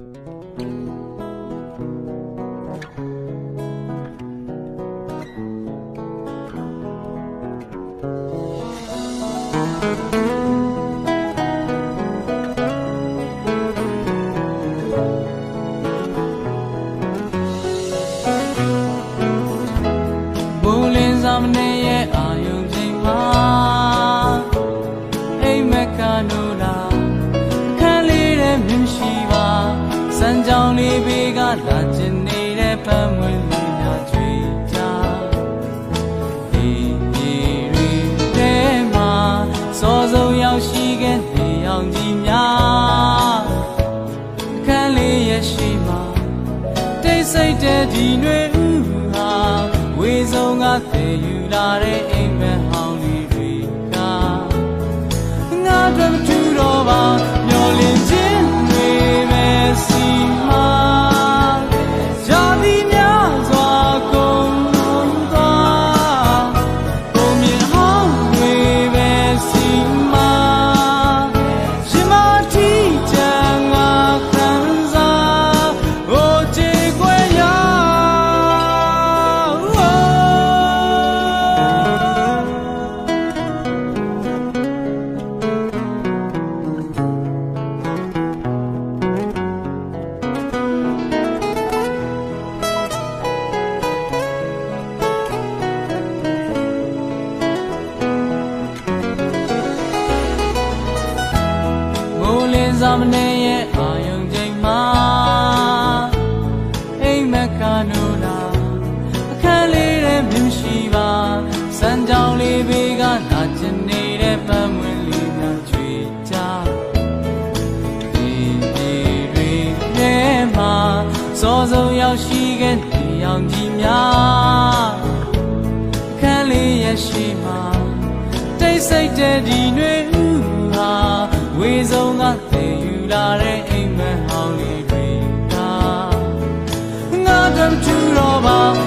ဘူ တိတ်ဆိတ်တဲ့ဒီຫນွေဥဟာဝေဆုံးကသေယူလာတဲ့အိမ်မက်ဟောင်းလေးတွေကငါတို့မထူတော့ပါ မနေရဲ့အာယုံချိန်မှာအိမ်မက်ကာနိုလာအခန်းလေးတဲ့မြင်ရှိပါစံကြောင်လေးဘေးကလာကျင်နေတဲ့ပန်းမွေးလေးများချွေကြဒီဒီတွေထဲမှာစောစုံရောက်ရှိခဲ့နေအောင်ကြီးများအခန်းလေးရဲ့ရှိမှာတိတ်ဆိတ်တဲ့ဒီຫນွေဥဟာဝေဆုံးကသေယူ လာတဲ့အိမ်မက်ဟောင်းလေးတွေကငါတို့ထူတော့ပါ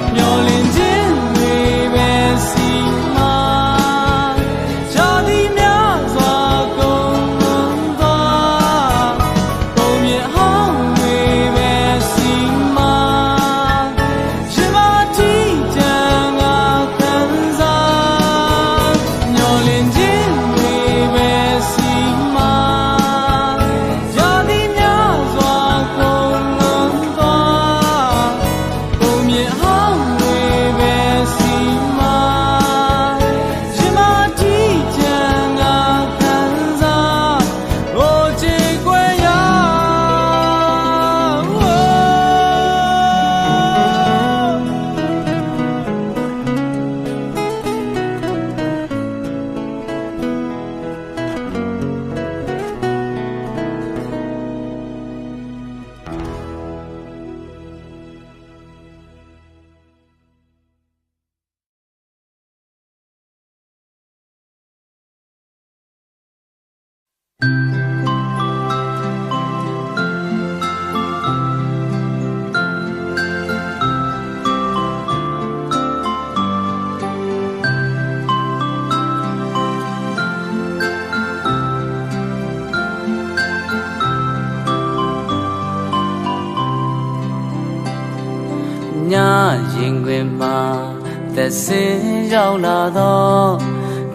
သက်စင်ရောက်လာတော့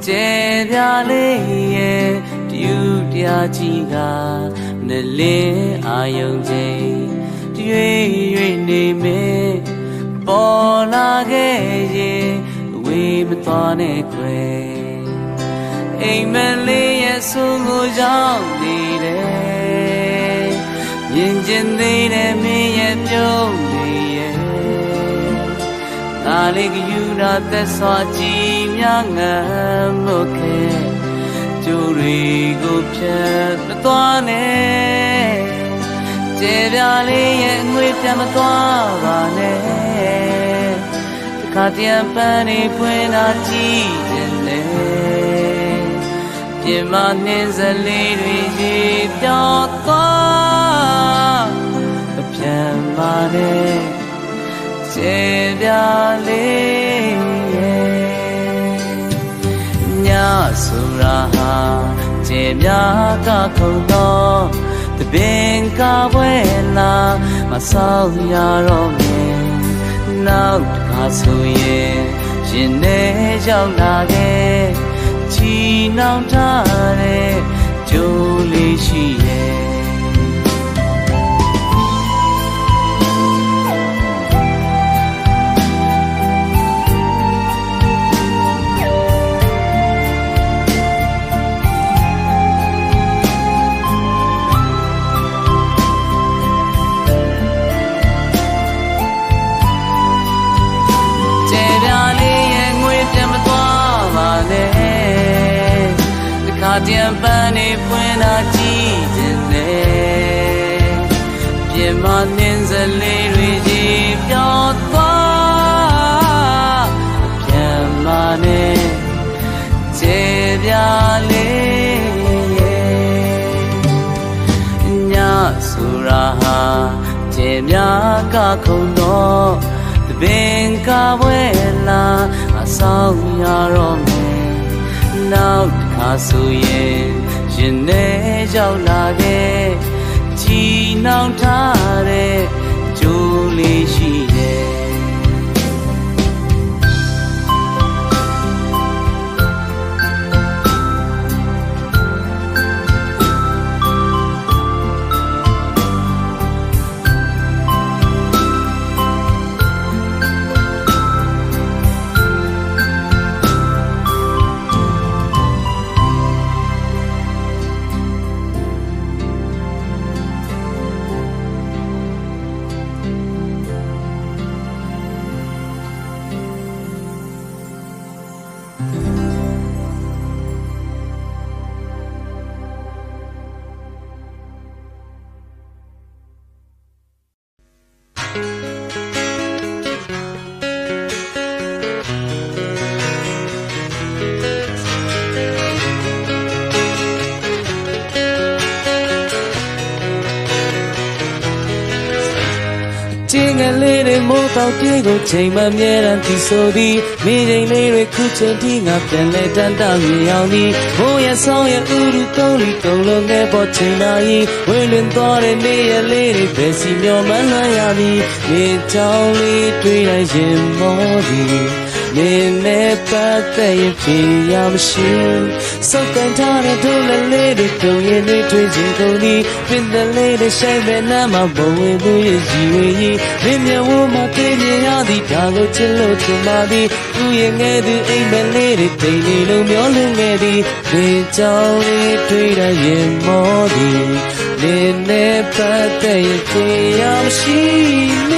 ကျေပြလေးရဲ့တူတရားကြီးကနလင်းအာယုံချိန်တွေ့၍နေမေပေါ်လာခဲ့ရင်ဝေးမသွားနဲ့ခွဲအိမ်မက်လေးရဲ့ဆုံးကိုရောက်နေတယ်မြင်ကျင်သေးတယ်မင်းရဲ့ပြုံးနေရဲ့ငါ လေးကယူနာသက်စွာကြည်များငမ်းမို့ခဲကျိုးတွေကိုဖြတ်မသွားနဲ့ကျေပြလေးရဲ့ငွေပြန်မသွားပါနဲ့တခါတည်းပန်းနေပွင့်လာကြည့်တယ်လေပြင်မနှင်းစလေးတွေရေပြောင်းသွားမပြန်ပါနဲ့ ကျေပြလေးရဲ့ညဆိုတာဟာကျေများကခုံတော့တပင်ကပွဲလာမဆောင်ရတော့မယ်နောက်တစ်ခါဆိုရင်ရင်ထဲရောက်လာခဲ့ချီနှောင်ထားတဲ့ကြိုးလေးရှိရဲ့ တခါတည်းပန်းနေပွင့်လာကြည့်ခြင်းနဲ့ပြင်မနှင်းစလေးတွေကြီးပြောင်းသွားပြန်မနဲ့ကျေပြားလေးရဲ့ညဆိုရာဟာကျေများကခုံတော့တပင်ကပွဲလာအဆောင်ရတော့မယ်နောက်တစ်ခါ ဆိုရင်ရင်ထဲရောက်လာခဲ့ချီနှောင်ထားတဲ့ကြိုးလေးရှိရဲ့ ချင်းငယ်လေးတွေမိုးတော့ပြေးကိုချိန်မမြဲတမ်းဒီဆိုသည်မိချိန်လေးတွေခုချိန်ထိငါပြန်လဲတန်တမြေအောင်သည်ဘိုးရဆောင်ရဥရုတုံးလီတုံးလုံးငယ်ပေါ်ချိန်လာရင်ဝေလွင်သွားတဲ့နေ့ရက်လေးတွေပဲစီမျောမှန်းလွှမ်းရသည်မြေချောင်းလေးတွေ့လိုက်ရင်မောသည် မင်းနဲ့ပတ်သက်ရင်ဖြစ်ရမရှိစုပ်ကန်ထားတဲ့ဒုလလေးတွေတုံရင်တွေတွေ့ချင်ကုန်သည်ပင်တဲ့လေးတွေဆိုင်မဲ့နားမှာဘဝသူရဲ့ရည်ဝေကြီးမင်းမျက်ဝန်းမှာတွေ့မြင်ရသည်ဒါကိုချစ်လို့ချင်ပါသည်သူရဲ့ငယ်သူအိမ်မက်လေးတွေတိမ်နေလုံးမျောလွင်ခဲ့သည်ဒီကြောင်လေးတွေ့ရရင်မောသည်လင်းနဲ့ပတ်သက်ရင်ဖြစ်ရမရှိ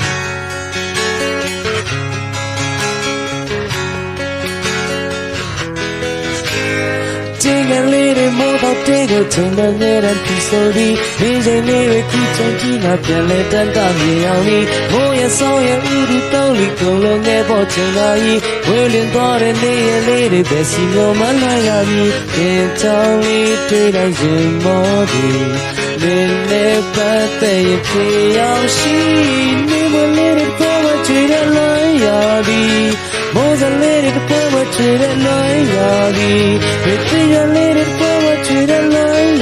တွေမိုးတော့တဲကိုချိန်တဲ့နေရပြီဆိုသည်ဒီချိန်လေးတွေခုချိန်ကြီးငါပြန်လဲတန်တမြေအောင်ဒီမိုးရဆောင်ရဥဒီတောင်းလီကုန်လုံးငယ်ပေါ်ချိန်လာဤဝေလင်းသွားတဲ့နေရလေးတွေပဲစီလုံးမလာရပြီပြန်ချောင်းလေးတွေ့လိုက်ရင်မောသည်လင်းနဲ့ပတ်သက်ရဖြစ်ရရှိနေမလေးတွေပေါ်ချွေတဲ့လွန်ရသည်မိုးစလေးတွေပေါ်ချွေတဲ့လွန်ရသည်ဒီတရလေးတွေပေါ်ချွေတဲ့လွန်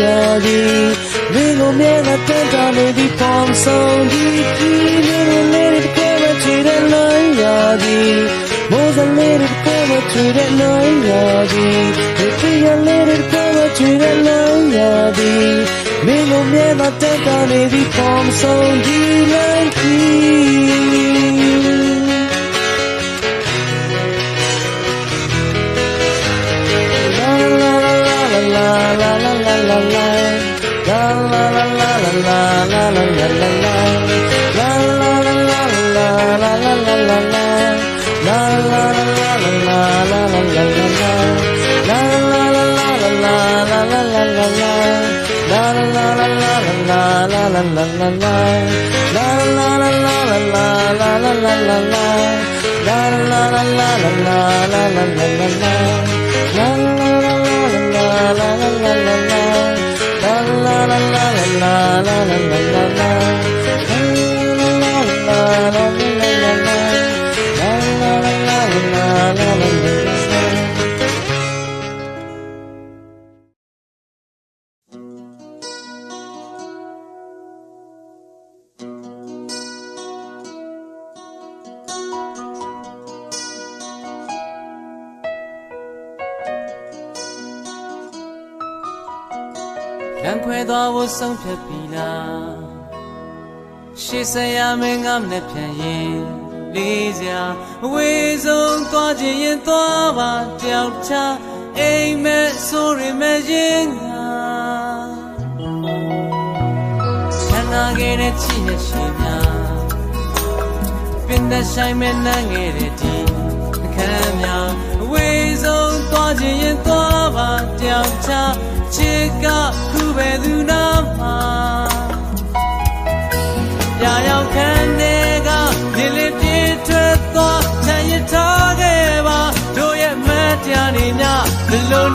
ရည်မင်းကိုမြဲတာတန်တာနေပြီးပုံဆောင်ဒီဒီလေးလေးလေးတစ်ခဲမချွေတဲ့နိုင်ရည်မိုးစလေးတစ်ခဲမချွေတဲ့နိုင်ရည်ဒီပြရလေးတစ်ခဲမချွေတဲ့နိုင်ရည်မင်းကိုမြဲတာတန်တာနေပြီးပုံဆောင်ဒီလိုက် ဆုံးဖြတ်ပြီလားရှေ့ဆက်ရမယ်ငါမနဲ့ပြန်ရင်လေးစရာအဝေးဆုံးသွားခြင်းရင်သွားပါတယောက်ချအိမ်မဲ့ဆိုရမယ်ရင်ငါချမ်းသာခဲ့တဲ့ချစ်ရဲ့ရှင်များပင်သက်ဆိုင်မဲ့နန်းငယ်တဲ့ဒီအခမ်းများအဝေးဆုံးသွားခြင်းရင်သွားပါတယောက်ချချစ်က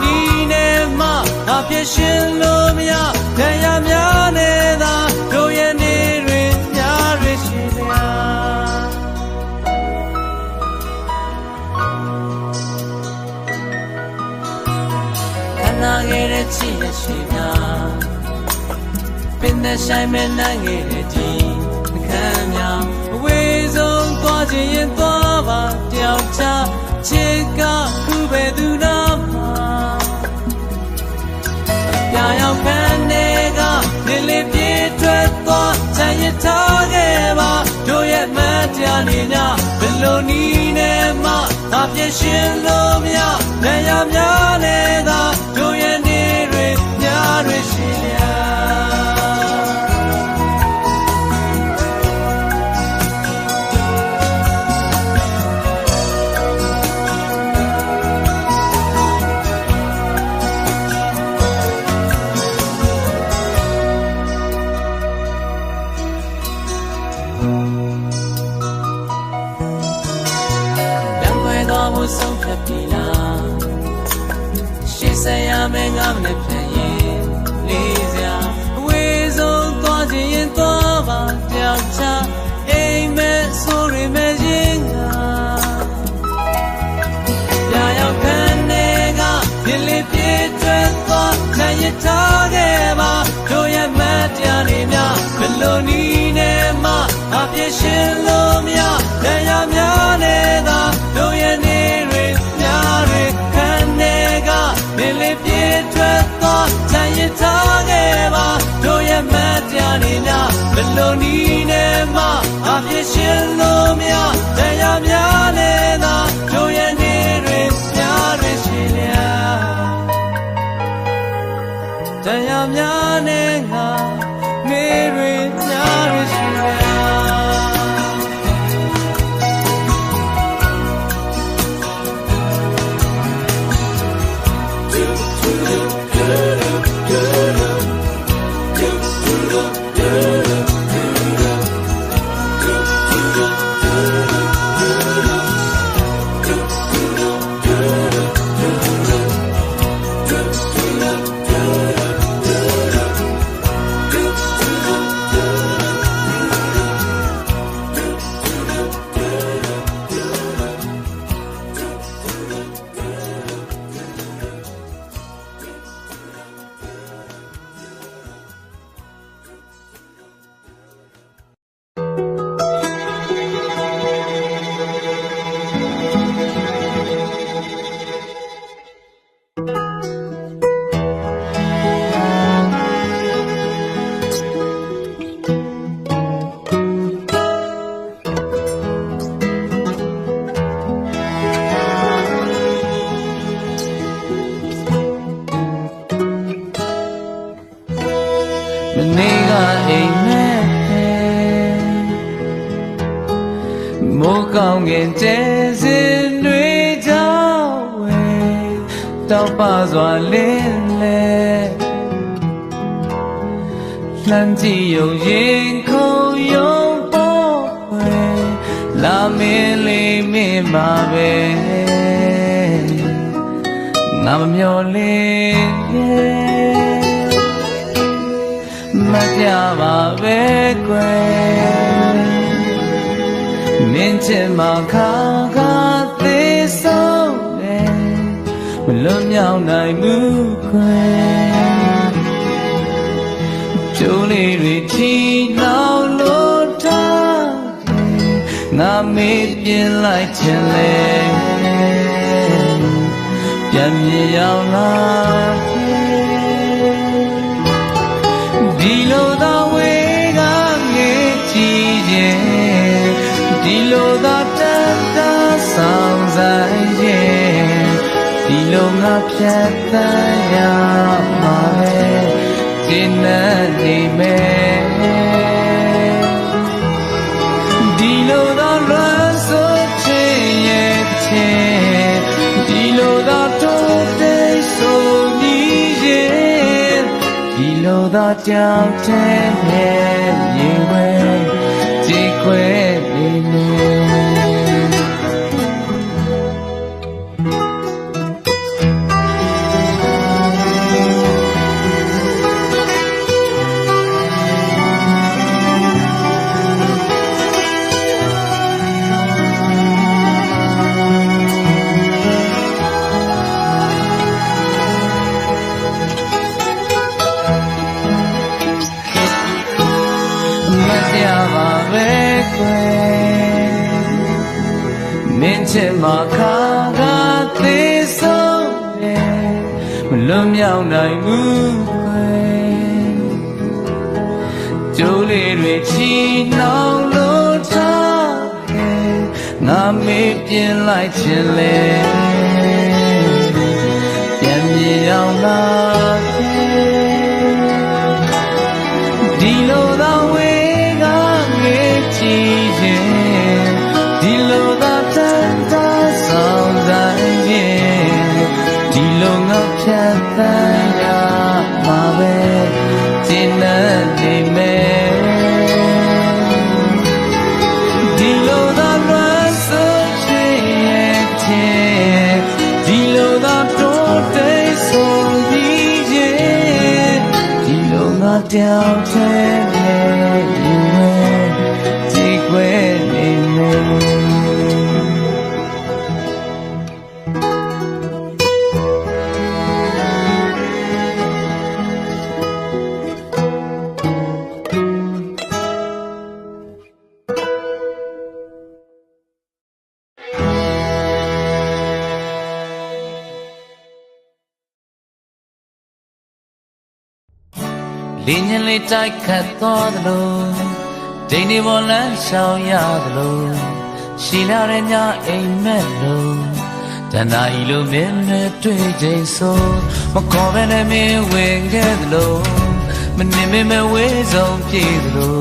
ဒီနဲ့မှအပြည့်ရှင်လို့မရတရားများနဲ့သာတို့ရဲ့နေတွင်များရရှိများခန္ဓာငယ်တဲ့ချစ်ရဲ့ရှိများပင်သက်ဆိုင်မဲ့နိုင်ငယ်တဲ့ဒီအခမ်းများအဝေးဆုံးသွားခြင်းရင်သွားပါတယောက်ချချစ်ကခုပဲသူနာ မှာပြာရောက်ခံတဲ့ကလေးလေးပြေးထွက်သွားချမ်းရထားခဲ့ပါတို့ရဲ့မတ်တရားနေညဘယ်လိုနည်းနဲ့မှအပြည့်ရှင်လို့မရနေရများနဲ့သာတို့ရဲ့နေတွေများတွေရှိလျာလ တယောက်ချအိ မ်မဲ့ဆိုရမယ်ရင်ငါပြာရောက်ခံနေကဒီလေးပြေးထွက် လှမ်းကြည့်ရုံရင်ခုန်ရုံပေါ်ွယ်လာမင်းလေးမင်းပါပဲငါမမျော်လင့်ရဲ့မပြပါပဲကွယ်မင်းချင်မှခါခါသေးဆုံးတယ်မလွတ်မြောက်နိုင်ဘူးခွဲကျိုး လေးတွေချီနှောင်းလို့ထားတယ်ငါမေးပြင်းလိုက်ခြင်းလေပြန်မြင်ရောက်လာဒီလိုသာဝေးကငေးကြည့်ခြင်းဒီလိုသာတတ်တာဆောင်ဆိုင်ခြင်းဒီလိုငါဖြတ်သန်းရမှာပဲ ဒီနဲ့နေမယ်ဒီလိုသာလွမ်းဆိုချင်ရဲ့ချင်ဒီလိုသာတိုးတိတ်ဆိုနီးရဲ့ဒီလိုသာကြောင်တဲ့ရဲ့ရေဝဲကြည်ခွဲ မင်းချစ်မှာခါခါသေးဆုံးတယ်မလွန်မြောက်နိုင်ဘူးကွယ်ကျိုးလေးတွေချီနှောင်းလို့ထားတယ်ငါမေးပြင်းလိုက်ခြင်းလေပြန်မြေအောင်လာ လိုငါ လင်းညင်လေးတိုက်ခတ်သွားသလိုဒိန်ဒီပေါ်လမ်းရှောင်ရသလိုရှိလာတဲ့ညအိမ်မက်လို့တဏှာဤလိုမင်းနဲ့တွေ့ချိန်ဆိုမခေါ်ဘဲနဲ့မင်းဝင်ခဲ့သလိုမနေမမဝေးဆုံးပြေသလို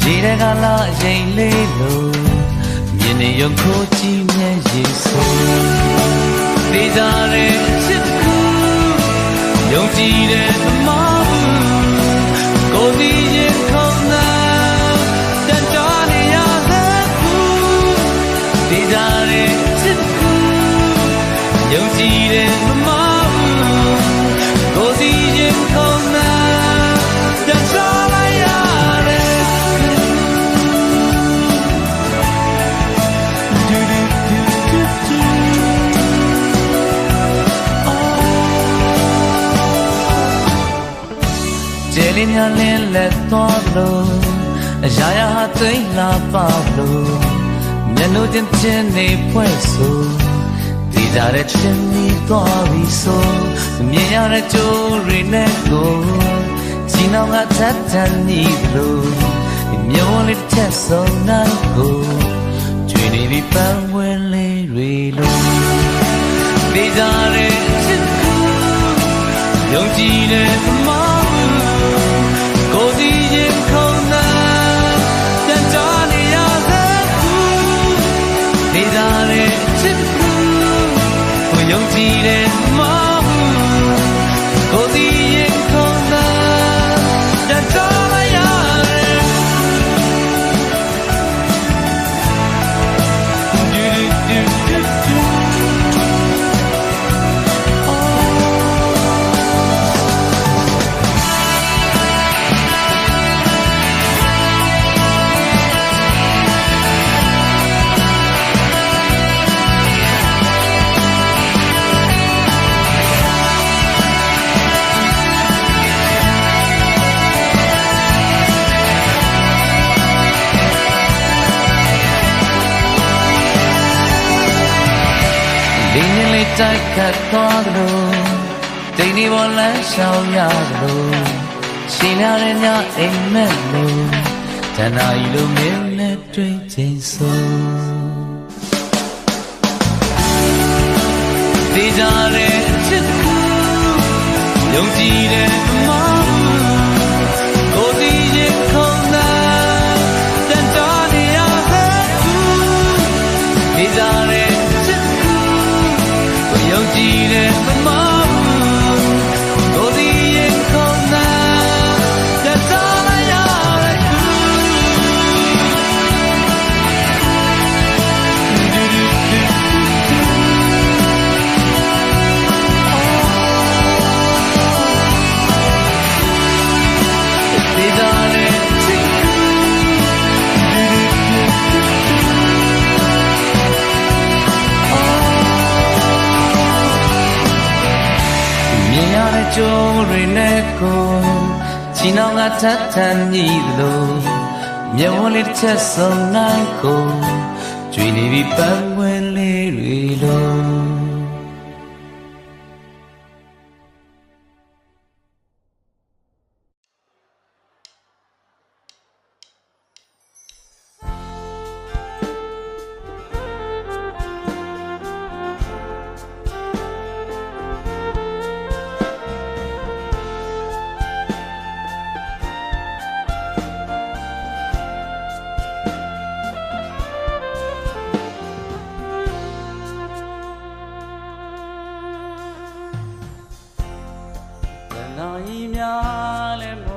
ရေတဲ့ကလာအရင်လေးလို့မြင်နေရုံခိုးကြည့်မြဲရေဆိုဒေဇာရဲ့ချစ်ကူယုံကြည်တဲ့သမား ယုံကြည်တဲ့မမဘူးကိုယ်ဒီရင်ခုန်သာတန်ကြလိုက်ရတဲ့ဒူဒူဒူဒူဒူကျဲလေးများလင်းလက်သွားလို့အရာရာဟာသိမ့်လာပါလို့မျက်နှာချင်းချင်းနေဖွဲ့ဆို ဒီကြတဲ့ချင်းနီးသွားပြီဆိုမမြင်ရတဲ့ကြိုးတွေနဲ့ကိုကြီးနောင်ကထပ်ထန်နေလို့မျိုးလေးထက်ဆုံးနိုင်ကိုကျွေးနေပြီပန်းဝင်လေးတွေလို့ဒီကြတဲ့ချစ်ကူယုံကြည်တဲ့ လန်းရှောင်ရလို့ရှင်ရတဲ့ညအိမ်မက်လို့တဏှာကြီးလိုမင်းနဲ့တွေ့ချင်းဆုံးဒီကြတဲ့ချစ်ကူယုံကြည်တဲ့ တဲ့ကြုံတွေနဲ့ကိုချီနောင်ကထပ်ထပ်မြည်သလိုမျက်ဝန်းလေးတစ်ချက်စုံနိုင်ကိုကျွေနေပြီပန်းဝင်လေးတွေလုံး များလည်းမ